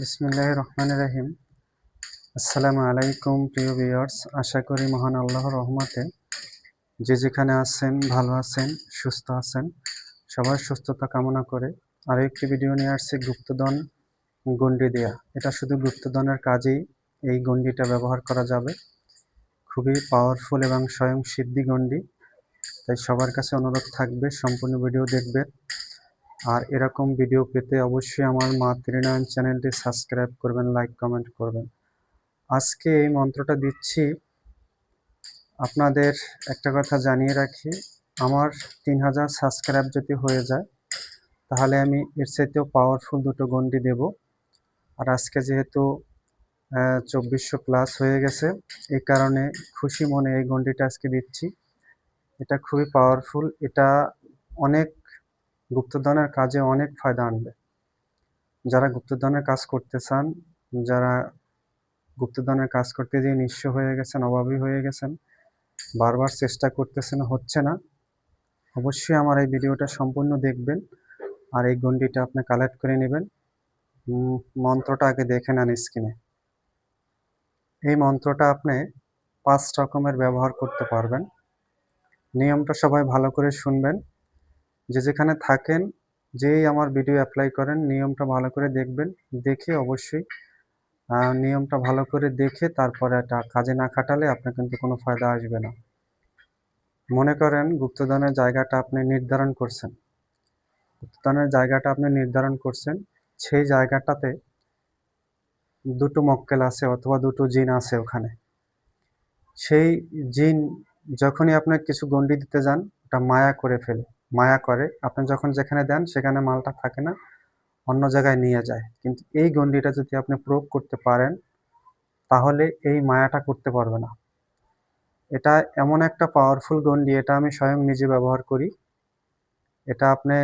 বিসমিল্লাহ রহমান রাহিম আসসালামু আলাইকুম, প্রিয় ভিউয়ার্স। আশা করি মহান আল্লাহর রহমতে যে যেখানে আছেন, ভালো আছেন, সুস্থ আছেন, সবার সুস্থতা কামনা করে আরও একটি ভিডিও নিয়ে আসছে গুপ্তধন গণ্ডি দেয়া এটা শুধু গুপ্তধনের কাজেই এই গণ্ডিটা ব্যবহার করা যাবে। খুবই পাওয়ারফুল এবং স্বয়ং সিদ্ধি গণ্ডি। তাই সবার কাছে অনুরোধ থাকবে, সম্পূর্ণ ভিডিও দেখবেন। আর এরকম ভিডিও পেতে অবশ্যই আমার মা ত্রিনয়ন চ্যানেলটি সাবস্ক্রাইব করবেন লাইক কমেন্ট করবেন। আজকে এই মন্ত্রটা দিচ্ছি, আপনাদের একটা কথা জানিয়ে রাখি, আমার তিন হাজার সাবস্ক্রাইব যদি হয়ে যায়, তাহলে আমি এর চাইতেও পাওয়ারফুল দুটো গন্ডি দেব। আর আজকে যেহেতু চব্বিশশো প্লাস হয়ে গেছে, এই কারণে খুশি মনে এই গন্ডিটা আজকে দিচ্ছি। এটা খুবই পাওয়ারফুল এটা অনেক গুপ্তধনের কাজে অনেক ফায়দা আনবে। যারা গুপ্তধনের কাজ করতে চান, যারা গুপ্তধনের কাজ করতে গিয়ে নিঃস্ব হয়ে গেছেন, অভাবী হয়ে গেছেন, বারবার চেষ্টা করতেছেন, হচ্ছে না, অবশ্যই আমার এই ভিডিওটা সম্পূর্ণ দেখবেন আর এই গন্ডিটা আপনি কালেক্ট করে নেবেন। মন্ত্রটা আগে দেখে নেন স্ক্রিনে। এই মন্ত্রটা আপনি পাঁচ রকমের ব্যবহার করতে পারবেন। নিয়মটা সবাই ভালো করে শুনবেন। যে যেখানে থাকেন, যেই আমার ভিডিও অ্যাপ্লাই করেন, নিয়মটা ভালো করে দেখবেন, দেখে অবশ্যই নিয়মটা ভালো করে দেখে তারপরে এটা কাজে না খাটালে আপনার কিন্তু কোনো ফায়দা আসবে না। মনে করেন গুপ্তধনের জায়গাটা আপনি নির্ধারণ করছেন। গুপ্তধনের জায়গাটা আপনি নির্ধারণ করছেন, সেই জায়গাটাতে দুটো মক্কেল আছে অথবা দুটো জিন আছে ওখানে। সেই জিন যখনই আপনার কিছু গন্ডি দিতে যান, ওটা মায়া করে ফেলে। মায়া করে। আপনি যখন যেখানে দেন, সেখানে মালটা থাকে না, অন্য জায়গায় নিয়ে যায়। কিন্তু এই গণ্ডিটা যদি আপনি প্রয়োগ করতে পারেন, তাহলে এই মায়াটা করতে পারবে না। এটা এমন একটা পাওয়ারফুল গণ্ডি, এটা আমি স্বয়ং নিজে ব্যবহার করি। এটা আপনি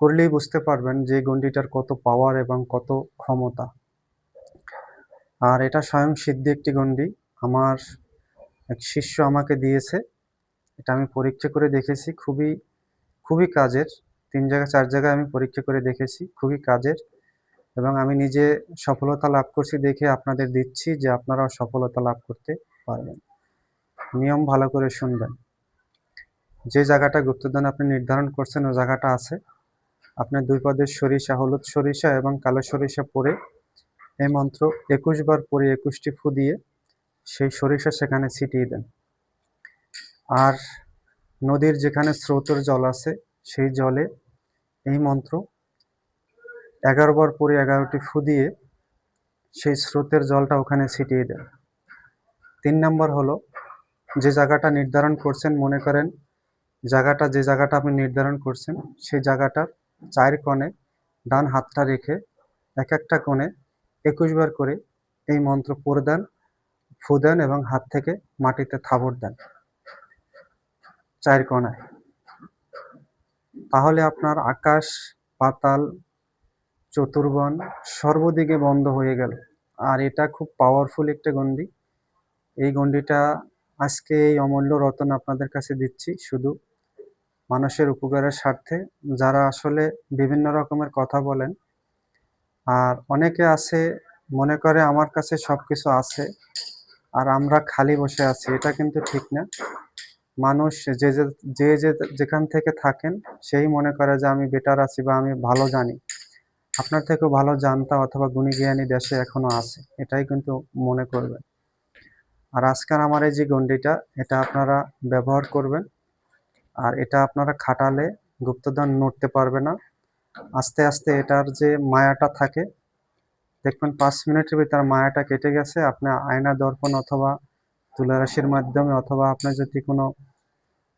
করলেই বুঝতে পারবেন যে গণ্ডিটার কত পাওয়ার এবং কত ক্ষমতা। আর এটা স্বয়ং সিদ্ধি একটি গণ্ডি। আমার এক শিষ্য আমাকে দিয়েছে। এটা আমি পরীক্ষা করে দেখেছি। খুবই খুবই কাজের। তিন জায়গা চার জায়গায় আমি পরীক্ষা করে দেখেছি, খুবই কাজের। এবং আমি নিজে সফলতা লাভ করছি দেখে আপনাদের দিচ্ছি যে আপনারাও সফলতা লাভ করতে পারবেন। নিয়ম ভালো করে শুনবেন। যে জায়গাটা গুপ্তদান আপনি নির্ধারণ করছেন ও জায়গাটা আছে। আপনার দুই পদের সরিষা, হলুদ সরিষা এবং কালো সরিষা পরে এই মন্ত্র একুশ বার পরে একুশটি ফু দিয়ে সেই সরিষা সেখানে ছিটিয়ে দেন। আর নদীর যেখানে স্রোতের জল আছে, সেই জলে এই মন্ত্র এগারো বার পরে এগারোটি ফু দিয়ে সেই স্রোতের জলটা ওখানে ছিটিয়ে দেন তিন নম্বর হলো, যে জায়গাটা নির্ধারণ করছেন, মনে করেন জায়গাটা, যে জায়গাটা আপনি নির্ধারণ করছেন, সেই জায়গাটার চার কোণে ডান হাতটা রেখে এক একটা কোণে একুশ বার করে এই মন্ত্র পড়ে দেন, ফু দেন এবং হাত থেকে মাটিতে থাবর দেন। চার কোণায় তাহলে আপনার আকাশ, পাতাল, চতুর্বন সর্বদিকে বন্ধ হয়ে গেল। আর এটা খুব পাওয়ারফুল একটা গন্ডি এই গন্ডিটা আজকে এই অমূল্য রতন আপনাদের কাছে দিচ্ছি শুধু মানুষের উপকারের স্বার্থে। যারা আসলে বিভিন্ন রকমের কথা বলেন, আর অনেকে আছে, মনে করে আমার কাছে সব কিছু আছে, আর আমরা খালি বসে আছি, এটা কিন্তু ঠিক না। মানুষ যে যে যে যে যেখান থেকে থাকেন, সেই মনে করে যে আমি বেটার আছি বা আমি ভালো জানি। আপনার থেকেও ভালো জানতা অথবা গুণী জ্ঞানী দেশে এখনও আছে, এটাই কিন্তু মনে করবে আর আজকাল আমার এই যে গন্ডিটা এটা আপনারা ব্যবহার করবেন। আর এটা আপনারা খাটালে গুপ্তধন নড়তে পারবে না। আস্তে আস্তে এটার যে মায়াটা থাকে, দেখবেন পাঁচ মিনিটের ভিতরে মায়াটা কেটে গেছে আপনার আয়না দর্পণ অথবা তুলারাশির মাধ্যমে অথবা আপনার যদি কোনো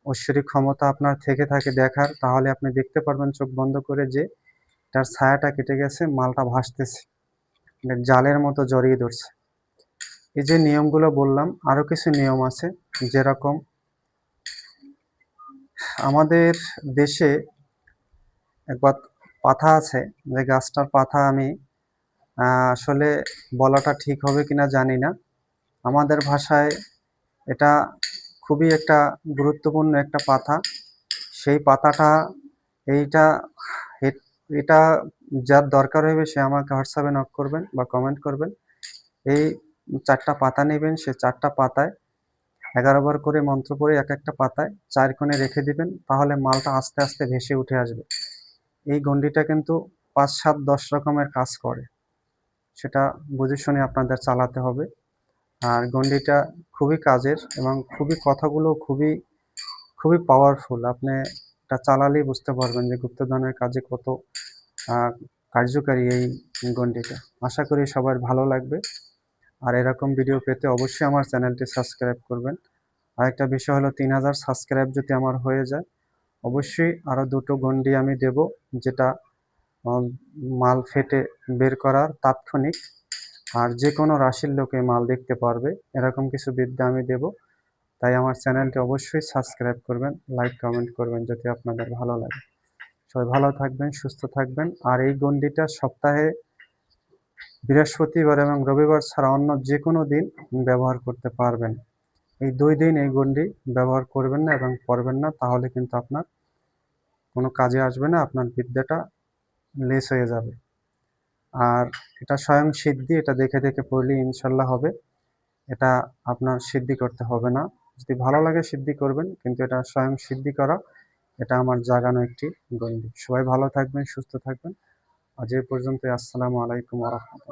ঐশ্বরিক ক্ষমতা আপনার থেকে থাকে দেখার, তাহলে আপনি দেখতে পারবেন চোখ বন্ধ করে যে তার ছায়াটা কেটে গেছে, মালটা ভাসতেছে। মানে জালের মতো জড়িয়ে ধরছে। এই যে নিয়মগুলো বললাম আরও কিছু নিয়ম আছে যেরকম আমাদের দেশে একবার পাথা আছে, যে গাছটার পাথা আমি আসলে বলাটা ঠিক হবে কিনা জানি না। আমাদের ভাষায় এটা খুবই একটা গুরুত্বপূর্ণ একটা পাতা। সেই পাতাটা, এইটা এটা যার দরকার হবে সে আমাকে হোয়াটসঅ্যাপে নক করবেন বা কমেন্ট করবেন। এই চারটা পাতা নেবেন, সে চারটা পাতায় এগারো বার করে মন্ত্র পড়ে এক একটা পাতায় চার কোণে রেখে দিবেন, তাহলে মালটা আস্তে আস্তে ভেসে উঠে আসবে। এই গণ্ডিটা কিন্তু পাঁচ, সাত, দশ রকমের কাজ করে। সেটা বুঝে শুনে আপনাদের চালাতে হবে। আর গণ্ডিটা খুবই কাজের এবং খুবই কথাগুলো খুবই খুবই পাওয়ারফুল আপনি এটা চালালেই বুঝতে পারবেন যে গুপ্তধনের কাজে কত কার্যকারী এই গণ্ডিটা। আশা করি সবার ভালো লাগবে। আর এরকম ভিডিও পেতে অবশ্যই আমার চ্যানেলটি সাবস্ক্রাইব করবেন। আর একটা বিষয় হলো, তিন হাজার সাবস্ক্রাইব যদি আমার হয়ে যায়, অবশ্যই আরও দুটো গণ্ডি আমি দেব, যেটা মাল ফেটে বের করার তাৎক্ষণিক আর যে কোনো রাশির লোকে মাল দেখতে পারবে। এরকম কিছু বিদ্যা আমি দেব। তাই আমার চ্যানেলটি অবশ্যই সাবস্ক্রাইব করবেন, লাইক, কমেন্ট করবেন যদি আপনাদের ভালো লাগে। সবাই ভালো থাকবেন, সুস্থ থাকবেন। আর এই গণ্ডিটা সপ্তাহে বৃহস্পতিবার এবং রবিবার ছাড়া অন্য যে কোনো দিন ব্যবহার করতে পারবেন। এই দুই দিন এই গন্ডি ব্যবহার করবেন না এবং পরবেন না, তাহলে কিন্তু আপনার কোনো কাজে আসবে না, আপনার বিদ্যাটা লেস হয়ে যাবে। আর এটা স্বয়ং সিদ্ধি, এটা দেখে দেখে পড়লে ইনশাল্লাহ হবে। এটা আপনার সিদ্ধি করতে হবে না। যদি ভালো লাগে সিদ্ধি করবেন, কিন্তু এটা স্বয়ং সিদ্ধি করা, এটা আমার জাগানো একটি গণ্ডি। সবাই ভালো থাকবেন, সুস্থ থাকবেন। আজ এ পর্যন্ত আসসালামু আলাইকুম আরহামতুল্লাহ